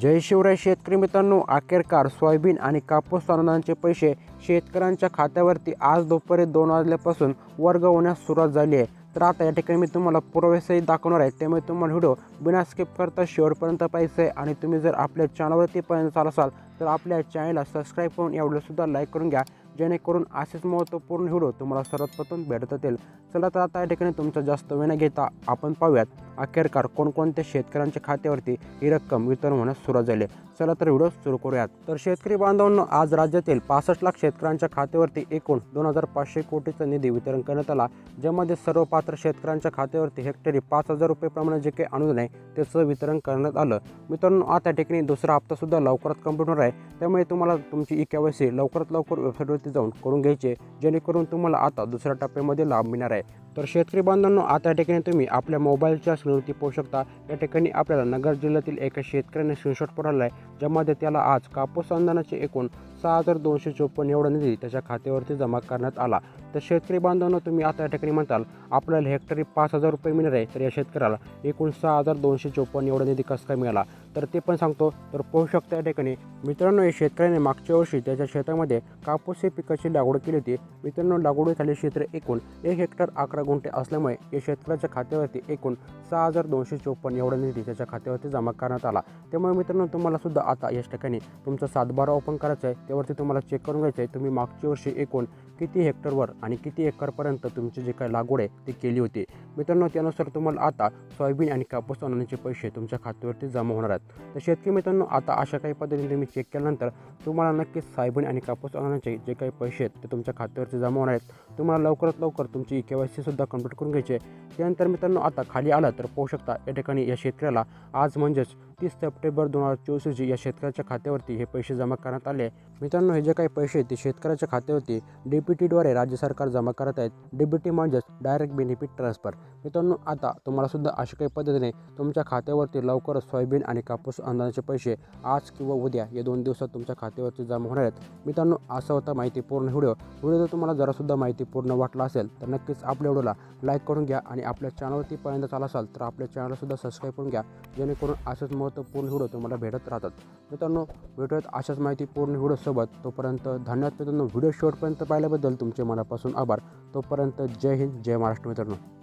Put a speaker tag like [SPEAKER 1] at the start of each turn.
[SPEAKER 1] जय शिवराय शेतकरी मित्रांनो अखेरकार सोयाबीन आणि कापूस अनुदानाचे पैसे शेतकऱ्यांच्या खात्यावरती आज दुपारी दोन वाजल्यापासून वर्ग होण्यास सुरुवात झाली आहे. तर आता या ठिकाणी मी तुम्हाला पुरावेसहित दाखवणार आहे. त्यामुळे तुम्हाला व्हिडिओ बिना स्किप करता शेवटपर्यंत पाहिजे आहे. आणि तुम्ही जर आपल्या चॅनलवरती पर्यंत चाल असाल तर आपल्या चॅनलला सबस्क्राईब करून या व्हिडिओसुद्धा लाईक करून घ्या. जेणेकरून असेच महत्त्वपूर्ण व्हिडिओ तुम्हाला सर्वात प्रथम भेटत येतील चला तर आता या ठिकाणी तुमचा जास्त वेळ न घेता आपण पाहूयात अखेरकार कोणकोणत्या शेतकऱ्यांच्या खात्यावरती ही रक्कम वितरण होण्यास सुरुवात झाली. चला तर व्हिडिओ सुरू करूयात. तर शेतकरी बांधवांनो आज राज्यातील पासष्ट लाख शेतकऱ्यांच्या खात्यावरती एकूण दोन हजार पाचशे कोटीचा निधी वितरण करण्यात आला ज्यामध्ये सर्व पात्र शेतकऱ्यांच्या खात्यावरती हेक्टरी पाच हजार रुपये प्रमाणे जे काही अनुदान आहे त्याचं वितरण करण्यात आलं. मित्रांनो आता ठिकाणी दुसरा हप्तासुद्धा लवकरात कंप्लीट होणार आहे. त्यामुळे तुम्हाला तुमची ई के वाय सी लवकरात लवकर वेबसाईटवर जाऊन करून घ्यायचे जेणेकरून तुम्हाला आता दुसऱ्या टप्प्यामध्ये लाभ मिळणार आहे. तर शेतकरी बांधवांनो आता या ठिकाणी तुम्ही आपल्या मोबाईलच्या स्क्रीनवरती पाहू शकता. या ठिकाणी आपल्याला नगर जिल्ह्यातील एका शेतकऱ्याने स्क्रीनशॉट पडवला आहे. ज्यामध्ये त्याला आज कापूस अनुदानाचे एकूण सहा हजार दोनशे चोपन्न एवढा निधी त्याच्या खात्यावरती जमा करण्यात आला. तर शेतकरी बांधवांनो तुम्ही आता या ठिकाणी म्हणताल आपल्याला हेक्टरी पाच हजार रुपये मिळणार आहे. तर या शेतकऱ्याला एकूण सहा हजार दोनशे चोपन्न एवढा निधी कसं काय मिळाला? तर ते पण सांगतो. तर पाहू शकता या ठिकाणी मित्रांनो या शेतकऱ्याने मागच्या वर्षी त्याच्या शेतामध्ये कापूस हे पिकाची लागवड केली होती. मित्रांनो लागवड क्षेत्र एकूण एक हेक्टर अकरा गुंठे असल्यामुळे या शेतकऱ्याच्या खात्यावरती एकूण सहा हजार दोनशे चोपन्न एवढा निधी त्याच्या खात्यावरती जमा करण्यात आला. त्यामुळे मित्रांनो तुम्हाला सुद्धा आता याच ठिकाणी तुमचा सातबारा ओपन करायचा आहे. त्यावरती तुम्हाला चेक करून घ्यायचं आहे. तुम्ही मागच्या वर्षी एकूण किती हेक्टरवर आणि किती एकरपर्यंत तुमची जी काही लागवड आहे ती केली होती. मित्रांनो त्यानुसार तुम्हाला आता सोयाबीन आणि कापूस अनुदानाचे पैसे तुमच्या खात्यावरती जमा होणार आहेत. तर शेतकरी मित्रांनो आता अशा काही पद्धतीने तुम्ही चेक केल्यानंतर तुम्हाला नक्कीच सोयाबीन आणि कापूस अनुदानाचे जे काही पैसे आहेत ते तुमच्या खात्यावरती जमा होणार आहेत. तुम्हाला लवकरात लवकर तुमची के वाय सीसुद्धा कंप्लीट करून घ्यायची आहे. त्यानंतर मित्रांनो आता खाली आला तर पाहू शकता या ठिकाणी या शेतकऱ्याला आज म्हणजेच तीस सप्टेंबर दोन हजार चोवीस रोजी या शेतकऱ्याच्या खात्यावरती हे पैसे जमा करण्यात आले मित्रांनो हे जे काही पैसे आहेत ते शेतकऱ्याच्या खात्यावरती डी पी टीद्वारे राज्य सरकार जमा करत आहेत. डी पी टी म्हणजेच डायरेक्ट बेनिफिट ट्रान्सफर मित्रांनो आता तुम्हाला सुद्धा अशा काही पद्धतीने तुमच्या खात्यावरती लवकरच सोयाबीन आणि कापूस अनुदानाचे पैसे आज किंवा उद्या या दोन दिवसात तुमच्या खात्यावरती जमा होणार आहेत. मित्रांनो असा होता माहितीपूर्ण व्हिडिओ. व्हिडिओ जर तुम्हाला जरासुद्धा माहितीपूर्ण वाटला असेल तर नक्कीच आपल्या व्हिडिओला लाईक करून घ्या आणि आपल्या चॅनलवरती पर्यंत चाल असाल तर आपल्या चॅनलसुद्धा सबस्क्राईब करून घ्या जेणेकरून असेच महत्त्वपूर्ण व्हिडिओ तुम्हाला भेटत राहतात. मित्रांनो भेटूयात अशाच माहितीपूर्ण व्हिडिओसोबत. तोपर्यंत धन्यवाद मित्रांनो. व्हिडिओ शेवटपर्यंत पाहिल्याबद्दल तुमचे मनापासून आभार. तोपर्यंत जय हिंद जय महाराष्ट्र मित्रांनो.